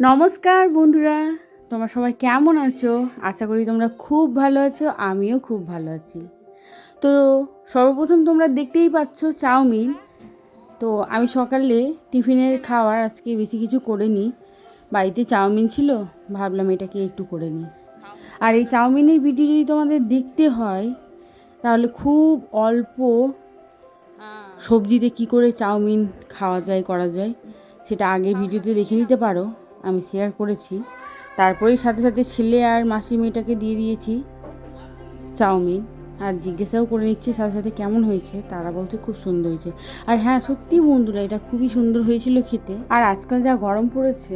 নমস্কার বন্ধুরা তোমরা সবাই কেমন আছো? আশা করি তোমরা খুব ভালো আছো আমিও খুব ভালো আছি। তো সর্বপ্রথম তোমরা দেখতেই পাচ্ছ চাউমিন। তো আমি সকালে টিফিনের খাওয়ার আজকে বেশি কিছু করিনি। বাড়িতে চাউমিন ছিল ভাবলাম এটাকে একটু করে নিই। আর এই চাউমিনের ভিডিও যদি তোমাদের দেখতে হয় তাহলে খুব অল্প সবজিতে কি করে চাউমিন খাওয়া যায় করা যায় সেটা আগের ভিডিওতে দেখে নিতে পারো। আমি শেয়ার করেছি। তারপরেই সাথে সাথে ছেলে আর মাসি মেয়েটাকে দিয়ে দিয়েছি চাউমিন। আর জিজ্ঞাসাও করে নিচ্ছি, সাথে সাথে কেমন হয়েছে? তারা বলছে খুব সুন্দর হয়েছে। আর হ্যাঁ সত্যি বন্ধুরা, এটা খুবই সুন্দর হয়েছিল খেতে। আর আজকাল যা গরম পড়েছে,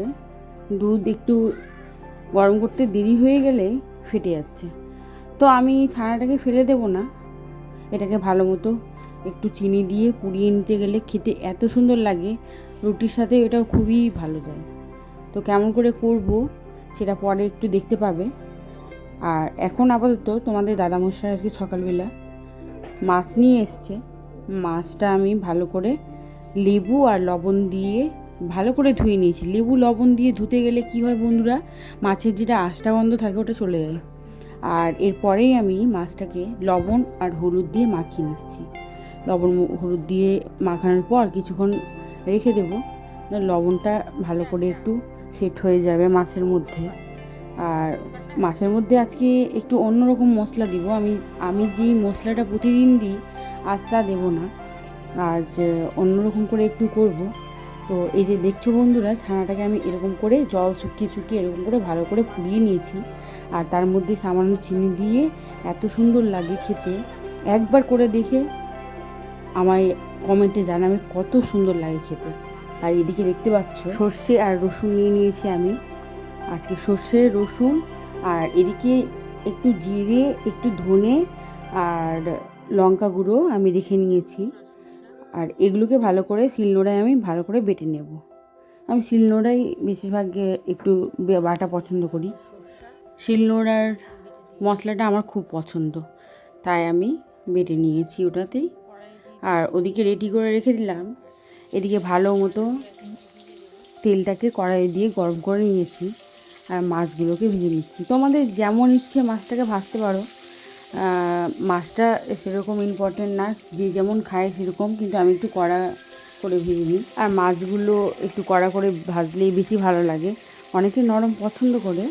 দুধ একটু গরম করতে দেরি হয়ে গেলে ফেটে যাচ্ছে। তো আমি ছানাটাকে ফেলে দেবো না। এটাকে ভালো মতো একটু চিনি দিয়ে পুড়িয়ে নিতে গেলে খেতে এত সুন্দর লাগে। রুটির সাথে এটাও খুবই ভালো যায়। তো কেমন করে করব সেটা পরে একটু দেখতে পাবে। আর এখন আপাতত তোমাদের দাদামশাই আজকে সকালবেলা মাছ নিয়ে এসছে। মাছটা আমি ভালো করে লেবু আর লবণ দিয়ে ভালো করে ধুয়ে নিয়েছি। লেবু, লবণ দিয়ে ধুতে গেলে কি হয় বন্ধুরা, মাছের যেটা আষ্টা গন্ধ থাকে ওটা চলে যায়। আর এরপরেই আমি মাছটাকে লবণ আর হলুদ দিয়ে মাখিয়ে নিচ্ছি। লবণ, হলুদ দিয়ে মাখানোর পর কিছুক্ষণ রেখে দেবো। লবণটা ভালো করে একটু সেট হয়ে যাবে মাছের মধ্যে। আর মাছের মধ্যে আজকে একটু অন্যরকম মশলা দিব। আমি আমি যে মশলাটা প্রতিদিন দিই, আজ তা দেবো না। আজ অন্যরকম করে একটু করব। তো এই যে দেখছ বন্ধুরা, ছানাটাকে আমি এরকম করে জল শুকিয়ে শুকিয়ে এরকম করে ভালো করে পুড়িয়ে নিয়েছি। আর তার মধ্যে সামান্য চিনি দিয়ে এত সুন্দর লাগে খেতে। একবার করে দেখে আমায় কমেন্টে জানাবে কত সুন্দর লাগে খেতে। আর এদিকে দেখতে পাচ্ছ, সর্ষে আর রসুন নিয়ে নিয়েছি আমি। আজকে সর্ষে, রসুন আর এদিকে একটু জিরে, একটু ধনে আর লঙ্কা গুঁড়ো আমি রেখে নিয়েছি। আর এগুলোকে ভালো করে শিলনোড়ায় আমি ভালো করে বেটে নেব। আমি শিলনোড়াই বেশিরভাগ একটু বাটা পছন্দ করি। শিলনোড়ার মশলাটা আমার খুব পছন্দ, তাই আমি বেটে নিয়েছি ওটাতেই। আর ওদিকে রেডি করে রেখে দিলাম এদিকে ভালো মতো তেলটাকে কড়াই দিয়ে গরম করে নিয়েছি আর মাছগুলোকে ভেজে নিচ্ছি। তোমাদের যেমন ইচ্ছে মাছটাকে ভাজতে পারো। মাছটা সেরকম ইম্পর্টেন্ট না, যে যেমন খায় সেরকম, কিন্তু আমি একটু কড়া করে ভেজে নিই। আর মাছগুলো একটু কড়া করে ভাজলেই বেশি ভালো লাগে। অনেকে নরম পছন্দ করে,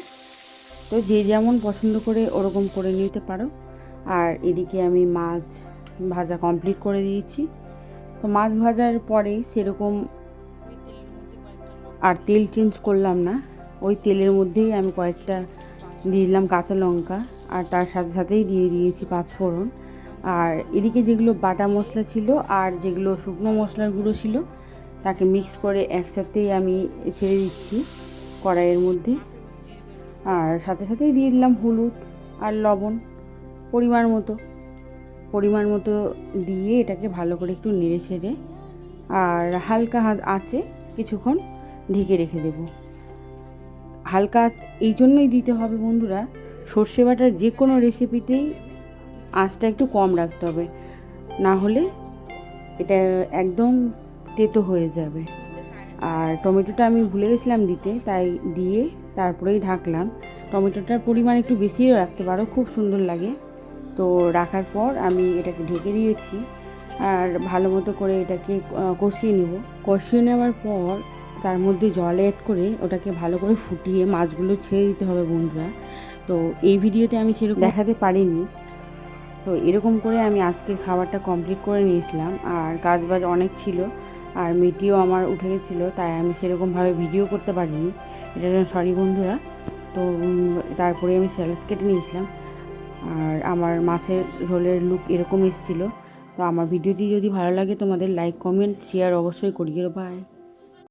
তো যে যেমন পছন্দ করে ওরকম করে নিতে পারো। আর এদিকে আমি মাছ ভাজা কমপ্লিট করে দিয়েছি। তো মাছ ভাজার পরে সেরকম আর তেল চেঞ্জ করলাম না। ওই তেলের মধ্যেই আমি কয়েকটা দিয়ে দিলাম কাঁচা লঙ্কা আর তার সাথে সাথেই দিয়ে দিয়েছি পাঁচফোড়ন আর এদিকে যেগুলো বাটা মশলা ছিল আর যেগুলো শুকনো মশলার গুঁড়ো ছিল, তাকে মিক্স করে একসাথেই আমি ছেড়ে দিচ্ছি কড়াইয়ের মধ্যে। আর সাথে সাথেই দিয়ে দিলাম হলুদ আর লবণ, পরিমাণ মতো। পরিমাণ মতো দিয়ে এটাকে ভালো করে একটু নেড়ে ছেড়ে আর হালকা হাত আঁচে কিছুক্ষণ ঢেকে রেখে দেব। হালকা আঁচ এই জন্যই দিতে হবে বন্ধুরা, সর্ষে বাটার যে কোনো রেসিপিতেই আঁচটা একটু কম রাখতে হবে, না হলে এটা একদম তেতো হয়ে যাবে। আর টমেটোটা আমি ভুলে গেছিলাম দিতে, তাই দিয়ে তারপরেই ঢাকলাম। টমেটোটার পরিমাণ একটু বেশিও রাখতে পারো, খুব সুন্দর লাগে। তো রাখার পর আমি এটাকে ঢেকে দিয়েছি। আর ভালো মতো করে এটাকে কষিয়ে নেব। কষিয়ে নেওয়ার পর তার মধ্যে জল অ্যাড করে ওটাকে ভালো করে ফুটিয়ে মাছগুলো ছেড়ে দিতে হবে বন্ধুরা। তো এই ভিডিওতে আমি সেরকম দেখাতে পারিনি। তো এরকম করে আমি আজকের খাবারটা কমপ্লিট করে নিয়েছিলাম। আর কাজ বাজ অনেক ছিল আর মেটিও আমার উঠে গেছিল তাই আমি সেরকমভাবে ভিডিও করতে পারিনি। জন্য সরি বন্ধুরা। তো তারপরে আমি স্যালাড কেটে নিয়েছিলাম। আর আমার মাছের ঝোলের লুক এরকম এসেছিল। তো আমার ভিডিওটি যদি ভালো লাগে তোমাদের লাইক কমেন্ট শেয়ার অবশ্যই করিয়ে বাই